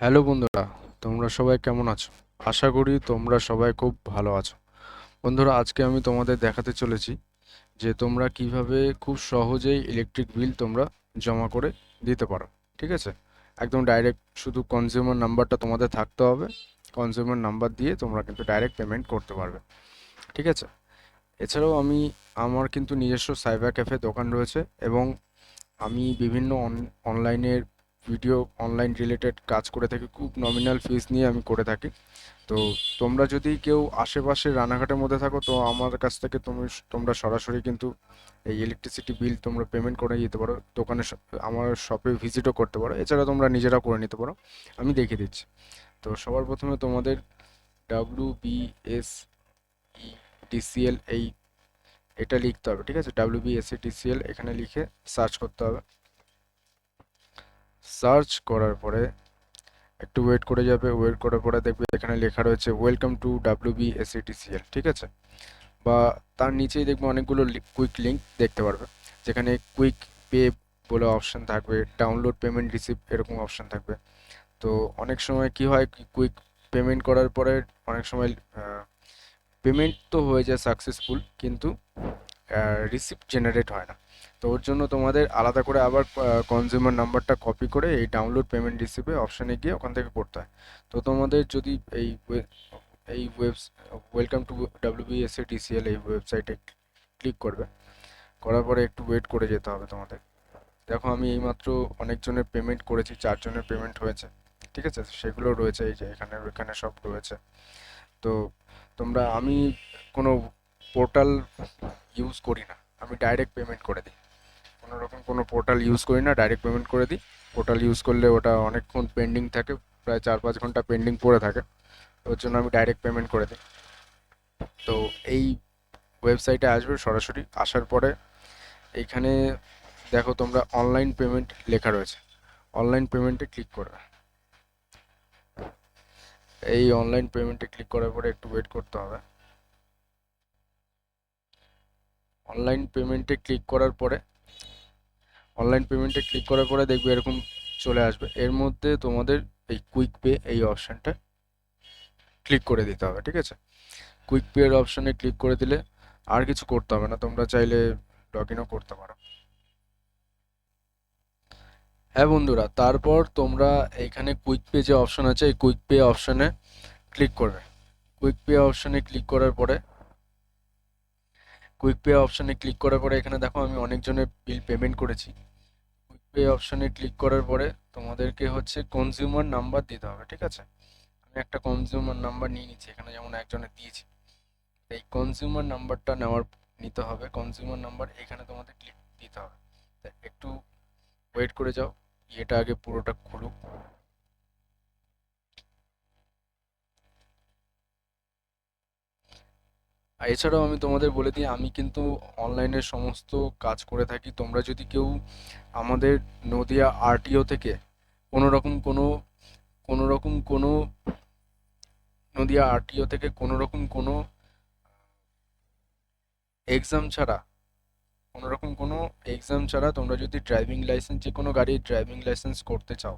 Hello বন্ধুরা, তোমরা সবাই কেমন আছো? আশা করি তোমরা সবাই খুব ভালো আছো। বন্ধুরা, আজকে আমি তোমাদের দেখাতে চলেছি যে তোমরা কীভাবে খুব সহজেই ইলেকট্রিক বিল তোমরা জমা করে দিতে পারো, ঠিক আছে? একদম ডাইরেক্ট শুধু কনজিউমার নাম্বারটা তোমাদের থাকতে হবে কনজিউমার নাম্বার দিয়ে তোমরা কিন্তু ডাইরেক্ট পেমেন্ট করতে পারবে, ঠিক আছে? এছাড়াও আমি, আমার কিন্তু নিজস্ব সাইবার ক্যাফে দোকান রয়েছে এবং আমি বিভিন্ন অনলাইনের ভিডিও অনলাইন রিলেটেড কাজ করে থাকি, খুব নমিনাল ফিস নিয়ে আমি করে থাকি। তো তোমরা যদি কেউ আশেপাশে রানাঘাটের মধ্যে থাকো, তো আমার কাছ থেকে তুমি তোমরা সরাসরি কিন্তু এই ইলেকট্রিসিটি বিল তোমরা পেমেন্ট করে দিতে পারো। দোকানে আমার শপে ভিজিটও করতে পারো। এছাড়া তোমরা নিজেরা করে নিতে পারো। আমি দেখিয়ে দিচ্ছি। তো সবার প্রথমে তোমাদের ডাব্লিউ বি এস ডিসিএল এই, এটা লিখতে হবে, ঠিক আছে? W B S E D C L এখানে লিখে সার্চ করতে হবে। সার্চ করার পরে একটু ওয়েট করে যাবে, ওয়েট করার পরে দেখবে এখানে লেখা রয়েছে welcome to W B S E D C L ঠিক আছে? বা তার নিচেই দেখবে অনেকগুলো কুইক লিঙ্ক দেখতে পারবে, যেখানে কুইক পে বলে অপশান থাকবে ডাউনলোড পেমেন্ট রিসিভ এরকম অপশান থাকবে। তো অনেক সময় কি হয় কুইক পেমেন্ট করার পরে অনেক সময় পেমেন্ট তো হয়ে যায় সাকসেসফুল কিন্তু রিসিপ্ট জেনারেট হয় না। তো ওর জন্য তোমাদের আলাদা করে আবার কনজিউমার নাম্বারটা কপি করে এই ডাউনলোড পেমেন্ট রিসিপে অপশানে গিয়ে ওখান থেকে করতে হয়। তো তোমাদের যদি এই এই ওয়েবস ওয়েলকাম টু ডাব্লিউবিএসএ ডিসিএল এই ওয়েবসাইটে ক্লিক করবে, করার পরে একটু ওয়েট করে যেতে হবে তোমাদের। দেখো আমি এইমাত্র অনেকজনের পেমেন্ট করেছি, চারজনের পেমেন্ট হয়েছে, ঠিক আছে? সেগুলো রয়েছে এই যে, এখানে এখানে সব রয়েছে। তো তোমরা, আমি কোনো পোর্টাল ইউজ করি না। আমি ডাইরেক্ট পেমেন্ট করে দিই। কোনো রকম কোনো পোর্টাল ইউজ করি না ডাইরেক্ট পেমেন্ট করে দিই। পোর্টাল ইউজ করলে ওটা অনেকক্ষণ পেন্ডিং থাকে, প্রায় চার পাঁচ ঘণ্টা পেন্ডিং পড়ে থাকে। ওর জন্য আমি ডাইরেক্ট পেমেন্ট করে দিই। তো এই ওয়েবসাইটে আসবে সরাসরি, আসার পরে এইখানে দেখো তোমরা অনলাইন পেমেন্ট লেখা রয়েছে। অনলাইন পেমেন্টে ক্লিক করবে। এই অনলাইন পেমেন্টে ক্লিক করার পরে একটু ওয়েট করতে হবে। অনলাইন পেমেন্টে ক্লিক করার পরে অনলাইন পেমেন্টে ক্লিক করার পরে দেখবে এরকম চলে আসবে। এর মধ্যে তোমাদের এই কুইক পে এই অপশানটা ক্লিক করে দিতে হবে, ঠিক আছে? কুইক পে এর অপশানে ক্লিক করে দিলে আর কিছু করতে হবে না, তোমরা চাইলে লগ ইনও করতে পারো। হ্যাঁ বন্ধুরা, তারপর তোমরা এইখানে কুইক পে যে অপশান আছে, এই কুইক পে অপশানে ক্লিক করবে। কুইক পে অপশানে ক্লিক করার পরে কুইক পে অপশানে ক্লিক করার পরে এখানে দেখো আমি অনেকজনের বিল পেমেন্ট করেছি। কুইক পে অপশানে ক্লিক করার পরে তোমাদেরকে হচ্ছে কনজিউমার নাম্বার দিতে হবে, ঠিক আছে? আমি একটা কনজিউমার নাম্বার নিয়ে নিচ্ছি, এখানে যেমন একজনের দিয়েছি। এই কনজিউমার নাম্বারটা নেওয়ার, নিতে হবে। কনজিউমার নাম্বার এখানে তোমাদের ক্লিক দিতে হবে। একটু ওয়েট করে যাও এটা আগে পুরোটা খুলুক। এছাড়াও আমি তোমাদের বলে দিই, আমি কিন্তু অনলাইনের সমস্ত কাজ করে থাকি। তোমরা যদি কেউ আমাদের নদিয়া আরটিও থেকে কোনো রকম কোনো কোনো রকম কোনো নদিয়া আরটিও থেকে কোনো রকম কোনো এক্সাম ছাড়া কোনো রকম কোনো এক্সাম ছাড়া তোমরা যদি ড্রাইভিং লাইসেন্স যে কোনো গাড়ির ড্রাইভিং লাইসেন্স করতে চাও,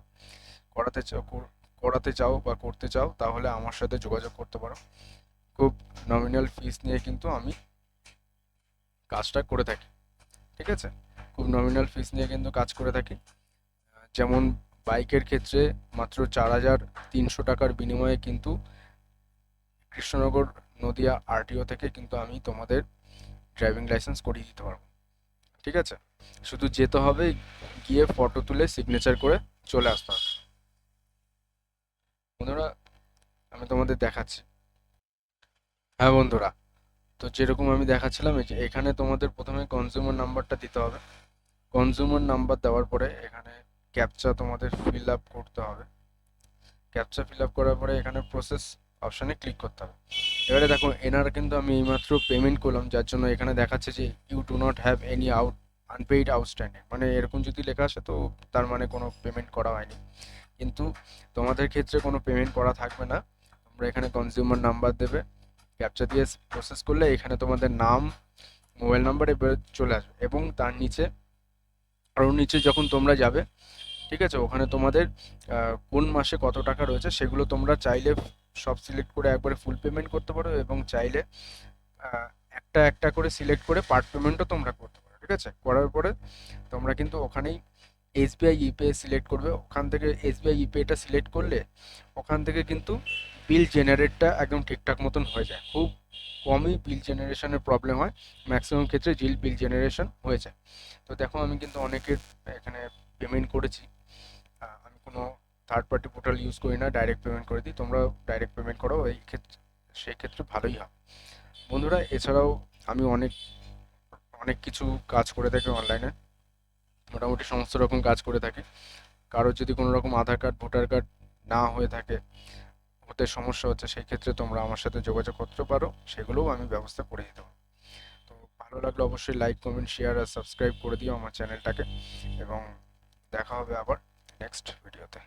করাতে চাও করাতে চাও বা করতে চাও, তাহলে আমার সাথে যোগাযোগ করতে পারো। খুব নমিনাল ফিস নিয়ে কিন্তু আমি কাজটা করে থাকি, ঠিক আছে? খুব নমিনাল ফিস নিয়ে কিন্তু কাজ করে থাকি। যেমন বাইকের ক্ষেত্রে মাত্র চার হাজার তিনশো টাকার বিনিময়ে কিন্তু কৃষ্ণনগর নদিয়া আরটিও থেকে কিন্তু আমি তোমাদের ড্রাইভিং লাইসেন্স করিয়ে দিতে পারব, ঠিক আছে? শুধু যেতে হবে, গিয়ে ফটো তুলে সিগনেচার করে চলে আসতে হবে। বন্ধুরা, আমি তোমাদের দেখাচ্ছি। হ্যাঁ বন্ধুরা, তো যেরকম আমি দেখাচ্ছিলাম, এই যে এখানে তোমাদের প্রথমে কনজিউমার নাম্বারটা দিতে হবে। কনজিউমার নাম্বার দেওয়ার পরে এখানে ক্যাপচা তোমাদের ফিল আপ করতে হবে। ক্যাপচা ফিল আপ করার পরে এখানে প্রসেস অপশানে ক্লিক করতে হবে। এবারে দেখো, এনার কিন্তু আমি এইমাত্র পেমেন্ট করলাম, যার জন্য এখানে দেখাচ্ছে যে you do not have any out unpaid outstanding মানে এরকম যদি লেখা আসে, তো তার মানে কোনো পেমেন্ট করা হয়নি। কিন্তু তোমাদের ক্ষেত্রে কোনো পেমেন্ট করা থাকবে না। তোমরা এখানে কনজিউমার নাম্বার দেবে। ক্যাপচা দিয়ে প্রসেস করলে এখানে তোমাদের নাম মোবাইল নাম্বার এবার চলে আসবে এবং তার নিচে আরও নিচে যখন তোমরা যাবে, ঠিক আছে, ওখানে তোমাদের কোন মাসে কত টাকা রয়েছে সেগুলো তোমরা চাইলে সব সিলেক্ট করে একবারে ফুল পেমেন্ট করতে পারো এবং চাইলে একটা একটা করে সিলেক্ট করে পার্ট পেমেন্টও তোমরা করতে পারো, ঠিক আছে? করার পরে তোমরা কিন্তু ওখানেই এসবিআই ইপে সিলেক্ট করবে। ওখান থেকে এসবিআই ইপেটা সিলেক্ট করলে ওখান থেকে কিন্তু বিল জেনারেটটা একদম ঠিকঠাক মতন হয়ে যায়। খুব কমই বিল জেনারেশনের প্রবলেম হয়। ম্যাক্সিমাম ক্ষেত্রে জিল বিল জেনারেশন হয়ে যায়। তো দেখো, আমি কিন্তু অনেকের এখানে পেমেন্ট করেছি। আমি কোনো থার্ড পার্টি পোর্টাল ইউজ করি না ডাইরেক্ট পেমেন্ট করে দিই। তোমরা ডাইরেক্ট পেমেন্ট করো, এই ক্ষেত্রে, সেই ক্ষেত্রে ভালোই হয়। বন্ধুরা, এছাড়াও আমি অনেক অনেক কিছু কাজ করে থাকি অনলাইনে মোটামুটি সমস্ত রকম কাজ করে থাকি। কারোর যদি কোনো রকম আধার কার্ড ভোটার কার্ড না হয়ে থাকে হতে সমস্যা হচ্ছে সেই ক্ষেত্রে তোমরা আমার সাথে যোগাযোগ করতে পারো, সেগুলোও আমি ব্যবস্থা করে দিতে পারব। তো ভালো লাগলে অবশ্যই লাইক কমেন্ট শেয়ার আর সাবস্ক্রাইব করে দিও আমার চ্যানেলটাকে এবং দেখা হবে আবার নেক্সট ভিডিওতে